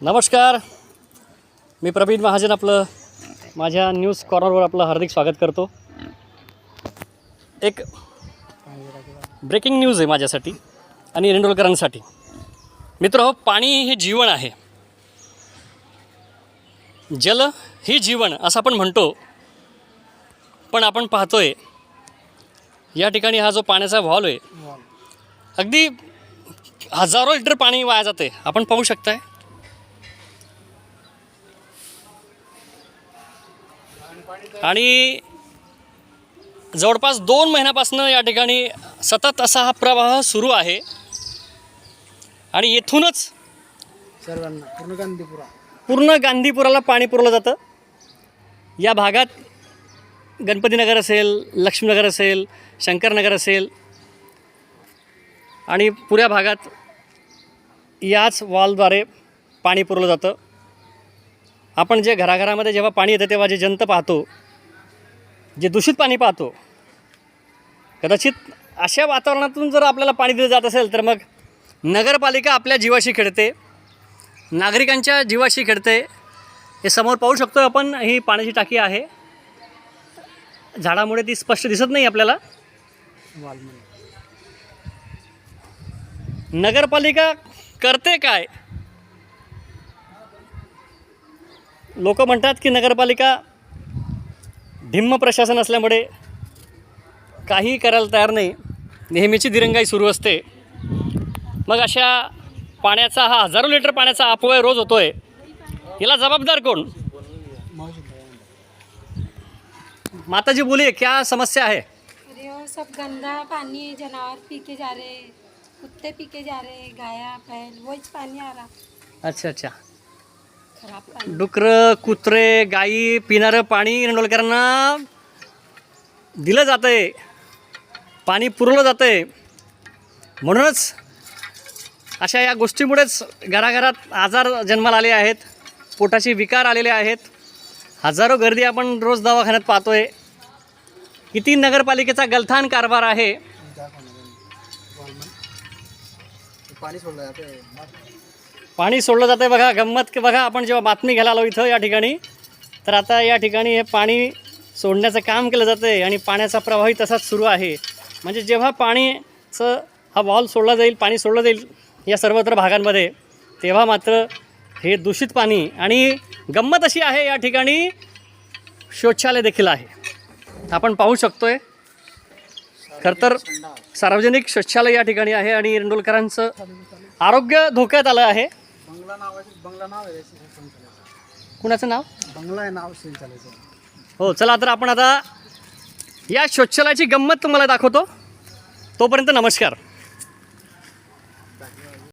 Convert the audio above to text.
नमस्कार. मी प्रवीण महाजन आपलं माझ्या न्यूज कॉर्नरवर आपलं हार्दिक स्वागत करतो. एक ब्रेकिंग न्यूज आहे माझ्यासाठी आणि रेंडोलकरांसाठी. मित्र हो पाणी हे जीवन आहे. जल ही जीवन असं आपण म्हणतो. पण आपण पाहतोय या ठिकाणी हा जो पाण्याचा व्हॉल आहे अगदी हजारो लिटर पाणी वाया जाते. आपण पाहू शकताय. आणि जवळपास दोन महिन्यापासून या ठिकाणी सतत असा हा प्रवाह सुरू आहे. आणि येथूनच सर्वांना पूर्ण गांधीपुरा. पूर्ण गांधीपुराला पाणी पुरवलं जातं. या भागात गणपतीनगर असेल लक्ष्मीनगर असेल शंकरनगर असेल आणि पुऱ्या भागात याच वॉलद्वारे पाणी पुरवलं जातं. आपण जे घराघरामध्ये जेव्हा पाणी येतं तेव्हा जे जंत पाहतो जे दूषित पाणी पाहतो कदाचित अशा वातावरणातून जर आपल्याला पाणी दिलं जात असेल तर मग नगरपालिका आपल्या जीवाशी खेळते नागरिकांच्या जीवाशी खेळते. हे समोर पाहू शकतो आपण ही पाण्याची टाकी आहे. झाडामुळे ती स्पष्ट दिसत नाही आपल्याला. नगरपालिका करते काय? लोक म्हणतात की नगरपालिका भिन्न प्रशासन असल्यामुळे काही करायला तयार नाही. नेहमीची दिरंगाई सुरू असते. मग अशा पाण्याचा हा हजारो लिटर पाण्याचा अपव्यय रोज होतोय. याला जबाबदार कोण? माताजी बोलिए क्या समस्या है? अरे वो सब गंदा पानी जानवर पी के जा रहे कुत्ते पी के जा रहे गाया बैल वहीच पानी आ रहा। अच्छा अच्छा. डुकरं कुत्रे गाई पिणारं पाणी रेंडोलकरांना दिलं जातं आहे पाणी पुरवलं जातं आहे म्हणूनच अशा या गोष्टीमुळेच घराघरात आजार जन्माला आले आहेत. पोटाचे विकार आलेले आहेत. हजारो गर्दी आपण रोज दवाखान्यात पाहतो आहे किती नगरपालिकेचा गलथान कारभार आहे. पाणी सोडलं पाणी सोडलं जातं आहे बघा गंमत की बघा आपण जेव्हा बातमी घ्यायला आलो इथं या ठिकाणी तर आता या ठिकाणी हे पाणी सोडण्याचं काम केलं जातं आहे आणि पाण्याचा प्रवाही तसाच सुरू आहे. म्हणजे जेव्हा पाणीचं हा वॉल सोडला जाईल पाणी सोडलं जाईल या सर्वत्र भागांमध्ये तेव्हा मात्र हे दूषित पाणी आणि गंमत अशी आहे या ठिकाणी शौचालय देखील आहे. आपण पाहू शकतो आहे खरं तर सार्वजनिक शौचालय या ठिकाणी आहे आणि रेंडोलकरांचं आरोग्य धोक्यात आलं आहे. बंगला नावाचे बंगला नाव आहे सिंचालयाचं कुणाचं नाव? बंगला आहे नाव हो चला तर आपण आता या शौचालयाची गंमत तुम्हाला दाखवतो. तोपर्यंत नमस्कार.